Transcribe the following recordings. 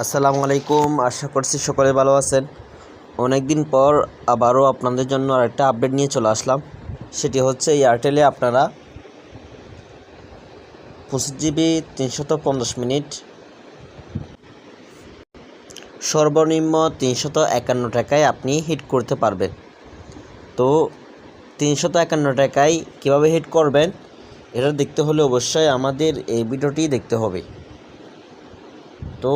আসসালামু আলাইকুম, আশা করছি সকলে ভালো আছেন। অনেক দিন পর আবারও আপনাদের জন্য আরেকটা আপডেট নিয়ে চলে আসলাম। সেটি হচ্ছে এয়ারটেলে আপনারা পঁচিশ জিবি তিনশত পঞ্চাশ মিনিট, সর্বনিম্ন তিনশত একান্ন টাকায় আপনি হিট করতে পারবেন। তো তিনশত একান্ন টাকায় কীভাবে হিট করবেন, এটা দেখতে হলে অবশ্যই আমাদের এই ভিডিওটি দেখতে হবে। তো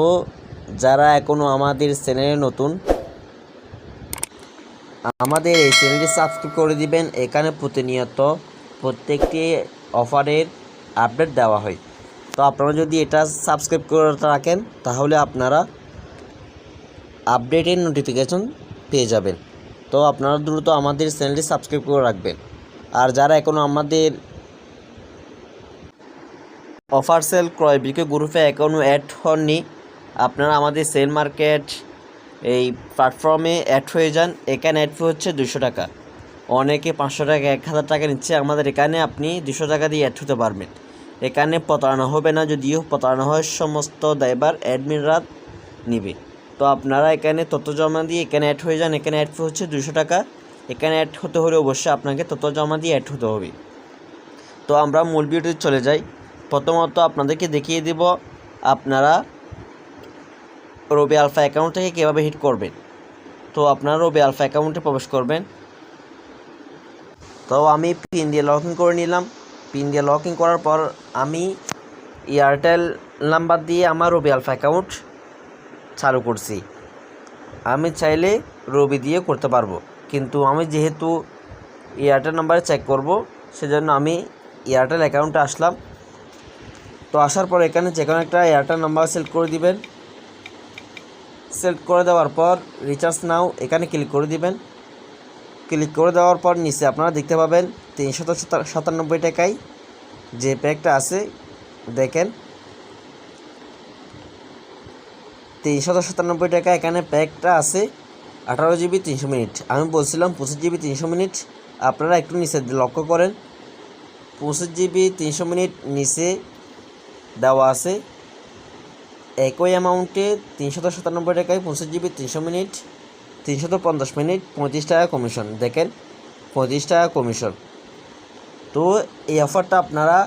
যারা এখনও আমাদের চ্যানেলে নতুন, আমাদের এই চ্যানেলটি সাবস্ক্রাইব করে দিবেন। এখানে প্রতিনিয়ত প্রত্যেকটি অফারের আপডেট দেওয়া হয়। তো আপনারা যদি এটা সাবস্ক্রাইব করে রাখেন, তাহলে আপনারা আপডেটের নোটিফিকেশন পেয়ে যাবেন। তো আপনারা দ্রুত আমাদের চ্যানেলটি সাবস্ক্রাইব করে রাখবেন। আর যারা এখনও আমাদের অফার সেল ক্রয় বিক্রয় গ্রুপে এখনও অ্যাড হননি আপনারা আমাদের সেল মার্কেট এই প্ল্যাটফর্মে অ্যাড হয়ে যান। এখানে অ্যাড হচ্ছে দুশো টাকা। অনেকে পাঁচশো টাকা, এক হাজার টাকা নিচ্ছে। আমাদের এখানে আপনি দুশো টাকা দিয়ে অ্যাড হতে পারবেন। এখানে প্রতারণা হবে না, যদিও প্রতারণা হয় সমস্ত দায়বার অ্যাডমিনরা নিবে। তো আপনারা এখানে তথ্য জমা দিয়ে এখানে অ্যাড হয়ে যান। এখানে অ্যাড হচ্ছে দুশো টাকা। এখানে অ্যাড হতে হলে অবশ্যই আপনাকে তথ্য জমা দিয়ে অ্যাড হতে হবে। তো আমরা মূল ভিডিওতে চলে যাই। প্রথমত আপনাদেরকে দেখিয়ে দেব, আপনারা রবি আলফা অ্যাকাউন্ট থেকে কীভাবে হিট করবেন? তো আপনারা রবি আলফা অ্যাকাউন্টে প্রবেশ করবেন। তো আমি পিন দিয়ে লগ ইন করে নিলাম। পিন দিয়ে লগ ইন করার পর আমি এয়ারটেল নাম্বার দিয়ে আমার রবি আলফা অ্যাকাউন্ট চালু করছি। আমি চাইলে রবি দিয়ে করতে পারব। কিন্তু আমি যেহেতু এয়ারটেল নাম্বারে চেক করব, সেজন্য আমি এয়ারটেল অ্যাকাউন্টে আসলাম। তো আসার পর এখানে যে কোনো একটা এয়ারটেল নাম্বার সিলেক্ট করে দিবেন। সিলেক্ট করে দেওয়ার পর রিচার্জ নাও এখানে ক্লিক করে দিবেন। ক্লিক করে দেওয়ার পর নিচে আপনারা দেখতে পাবেন তিনশত সাতানব্বই টাকায় যে প্যাকটা আছে, দেখেন। তিনশত সাতানব্বই টাকা এখানে প্যাকটা আছে, আঠারো জিবি তিনশো মিনিট। আমি বলছিলাম পঁচিশ জিবি তিনশো মিনিট। আপনারা একটু নিচে লক্ষ্য করেন। পঁচিশ জিবি তিনশো মিনিট নিচে দেওয়া আছে। একই অ্যামাউন্টে তিনশত সাতানব্বই টাকায় পঁচিশ জিবি তিনশো মিনিট, তিনশত পঞ্চাশ মিনিট, পঁয়ত্রিশ টাকা কমিশন। দেখেন, পঁয়ত্রিশ টাকা কমিশন। তো এই অফারটা আপনারা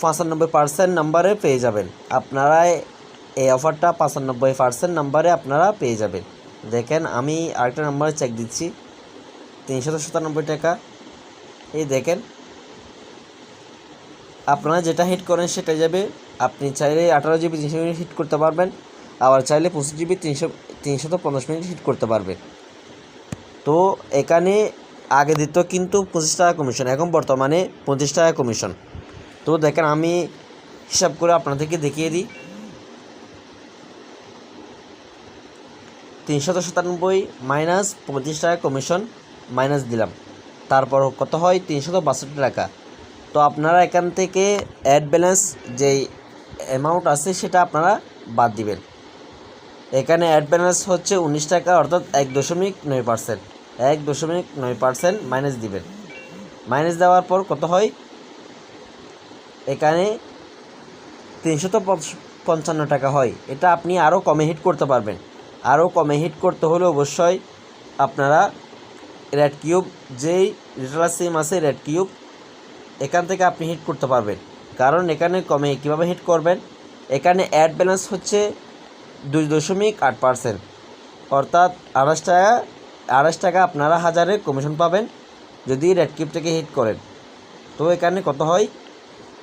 পঁচানব্বই পার্সেন্ট নাম্বারে পেয়ে যাবেন। আপনারা এই অফারটা পঁচানব্বই পার্সেন্ট নাম্বারে আপনারা পেয়ে যাবেন। দেখেন, আমি আরেকটা নাম্বারে চেক দিচ্ছি। তিনশত সাতানব্বই টাকা। এই দেখেন আপনারা যেটা হিট করেন সেটা যাবে। আপনি চাইলে আঠারো জিবি তিনশো মিনিট হিট করতে পারবেন। আবার চাইলে পঁচিশ জিবি তিনশো তিনশত পঞ্চাশ মিনিট হিট করতে পারবেন। তো এখানে আগে দিত কিন্তু পঁচিশ টাকা কমিশন এখন বর্তমানে পঁচিশ টাকা কমিশন তো দেখেন আমি হিসাব করে আপনাদেরকে দেখিয়ে দিই। তিনশত সাতানব্বই মাইনাস পঁচিশ টাকা কমিশন মাইনাস দিলাম। তারপর কত হয়? তিনশত বাষট্টি টাকা। তো আপনারা এখান থেকে অ্যাড ব্যালেন্স যেই অ্যামাউন্ট আছে, সেটা আপনারা বাদ দিবেন। এখানে অ্যাড ব্যালেন্স হচ্ছে উনিশ টাকা, অর্থাৎ এক দশমিক নয় পার্সেন্ট এক দশমিক নয় পার্সেন্ট মাইনাস দিবেন। মাইনাস দেওয়ার পর কত হয়? এখানে তিনশত পঞ্চান্ন টাকা হয়। এটা আপনি আরও কমে হিট করতে পারবেন। আরও কমে হিট করতে হলে অবশ্যই আপনারা রেড কিউব যেই রিটালার সিম আছে রেড কিউব এখান থেকে আপনি হিট করতে পারবেন। কারণ এখানে কমে কীভাবে হিট করবেন? এখানে অ্যাড ব্যালেন্স হচ্ছে দুই দশমিক আট পার্সেন্ট অর্থাৎ আড়াইশ টাকা আড়াইশ টাকা আপনারা হাজারে কমিশন পাবেন যদি রেড কিউব থেকে হিট করেন। তো এখানে কত হয়?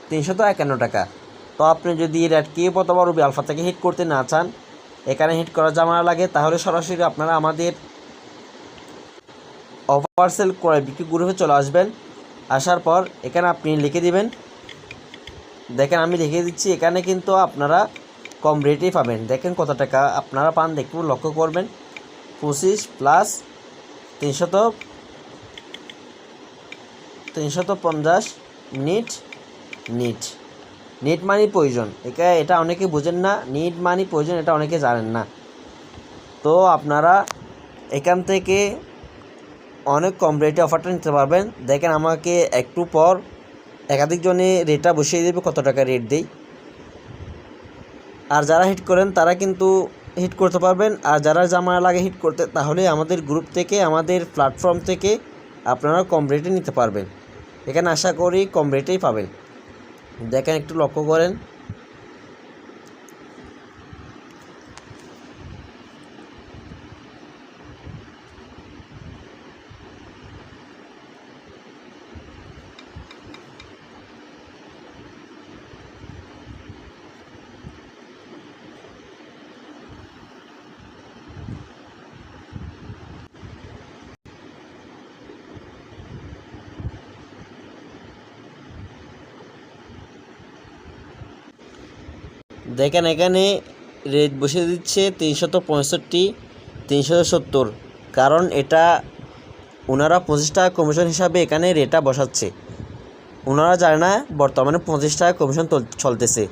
তিনশত একান্ন টাকা। তো আপনি যদি রেড কিউব অথবা রুবি আলফা থেকে হিট করতে না চান, এখানে হিট করা জামানা লাগে। তাহলে সরাসরি আপনারা আমাদের অফার সেল করে বিক্রি গ্রুপে চলে আসবেন। আসার পর এখানে আপনি লিখে দিবেন। দেখেন আমি লিখে দিচ্ছি, এখানে কিন্তু আপনারা কম রেটেই পাবেন। দেখেন কত টাকা আপনারা পান, দেখুন লক্ষ্য করবেন। পঁচিশ প্লাস তিনশত তিনশত পঞ্চাশ নিট নিট। নিট মানি প্রয়োজন। একা, এটা অনেকে বোঝেন না, নিট মানি প্রয়োজন, এটা অনেকে জানেন না। তো আপনারা এখান থেকে অনেক কম রেটে অফারটা নিতে পারবেন। দেখেন আমাকে একটু পর একাধিক জনে রেটটা বসিয়ে দেবে, কত টাকা রেট দেই। আর যারা হিট করেন, তারা কিন্তু হিট করতে পারবেন। আর যারা জামানা লাগে হিট করতে, তাহলে আমাদের গ্রুপ থেকে, আমাদের প্ল্যাটফর্ম থেকে আপনারা কম রেটে নিতে পারবেন। এখানে আশা করি কম রেটেই পাবেন। দেখেন একটু লক্ষ্য করেন। দেখেন এখানে রেট বসে দিচ্ছে তিনশত পঁয়ষট্টি, তিনশত সত্তর। কারণ এটা ওনারা পঁচিশ টাকা কমিশন হিসাবে এখানে রেটটা বসাচ্ছে। ওনারা জানে না বর্তমানে পঁচিশ টাকা কমিশন চল- চলতেছে।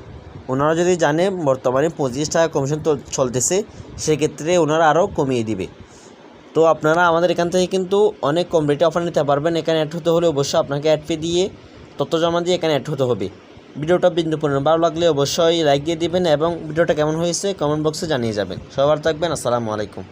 ওনারা যদি জানে বর্তমানে পঁচিশ টাকা কমিশন চল- চলতেছে, সেক্ষেত্রে ওনারা আরও কমিয়ে দিবে। তো আপনারা আমাদের এখান থেকে কিন্তু অনেক কম রেটে অফার নিতে পারবেন। এখানে অ্যাড হতে হলে অবশ্যই আপনাকে অ্যাড ফি দিয়ে তথ্য জমা দিয়ে এখানে অ্যাড হতে হবে। ভিডিওটা বিন্দু বিন্দুপূর্ণ ভালো লাগলে অবশ্যই লাইক দিয়ে দিবেন এবং ভিডিওটা কেমন হয়েছে কমেন্ট বক্সে জানিয়ে যাবেন। সবার থাকবেন, আসসালামু আলাইকুম।